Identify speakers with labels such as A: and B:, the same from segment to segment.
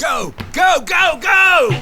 A: Go, go, go, go!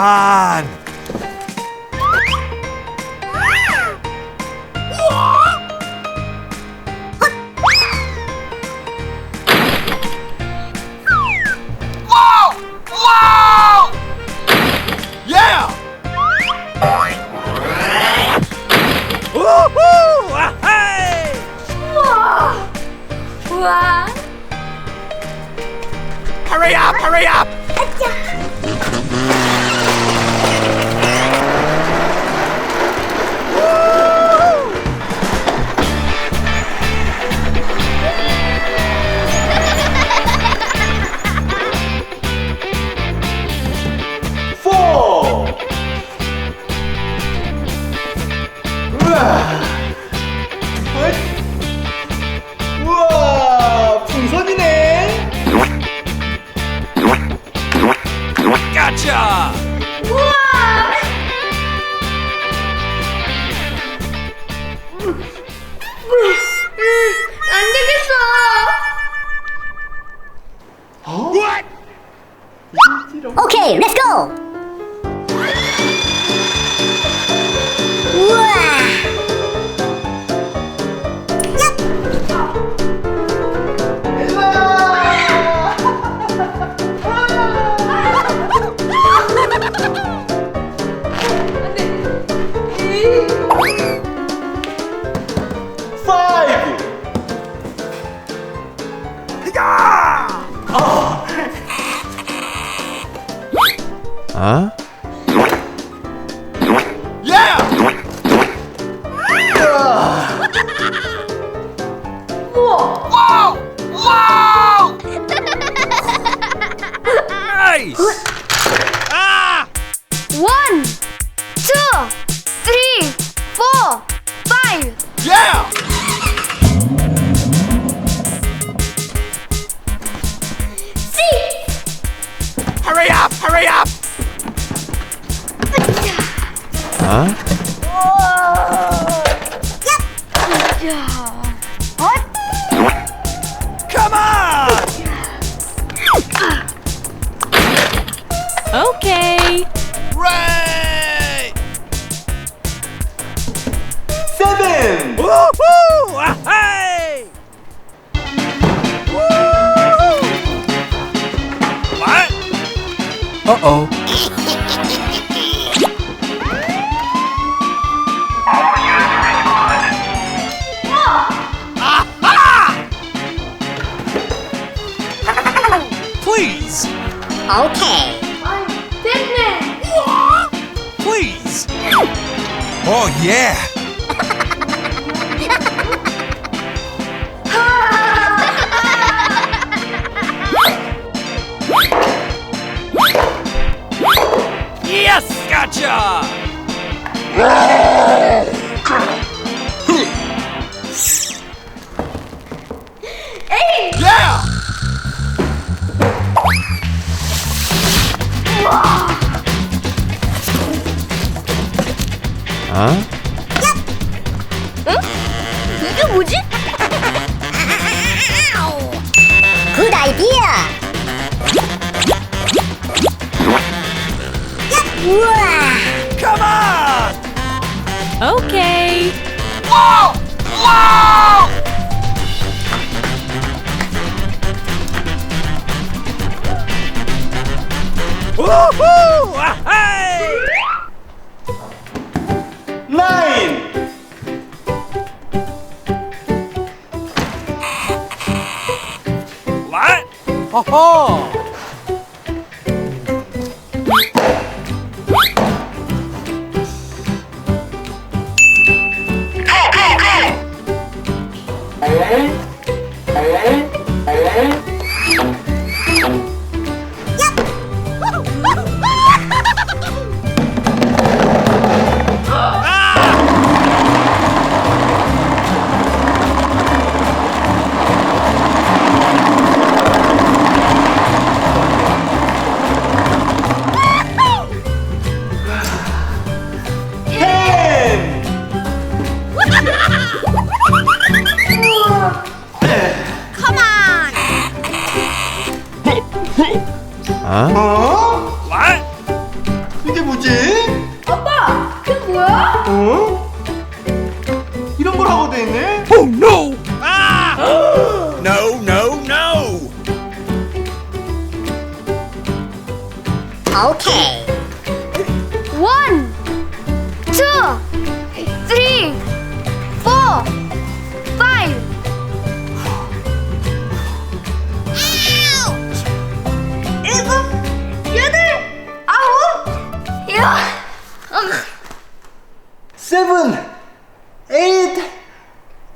B: on. four, five.
A: Yeah!
C: Six.
A: Hurry up, hurry up! Huh?
B: seven!
A: Woohoo! Hey! Woo! What? Uh oh. Aha! Please.
C: Okay. Fitness.
A: Please. Oh yeah. Yes, gotcha.
C: 이게 뭐지?
D: 굿 아이디어. 우와.
A: Come on.
E: Okay.
A: Woohoo! Hey!
B: 텐. 어?
A: What?
B: 이게 뭐지?
C: 아빠, 그게 뭐야?
B: 어? 이런 걸 하고 돼 있네?
A: Oh no! Ah! no, no, no!
D: 오케이.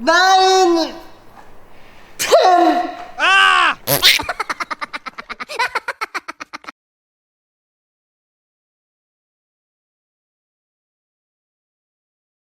A: Bye!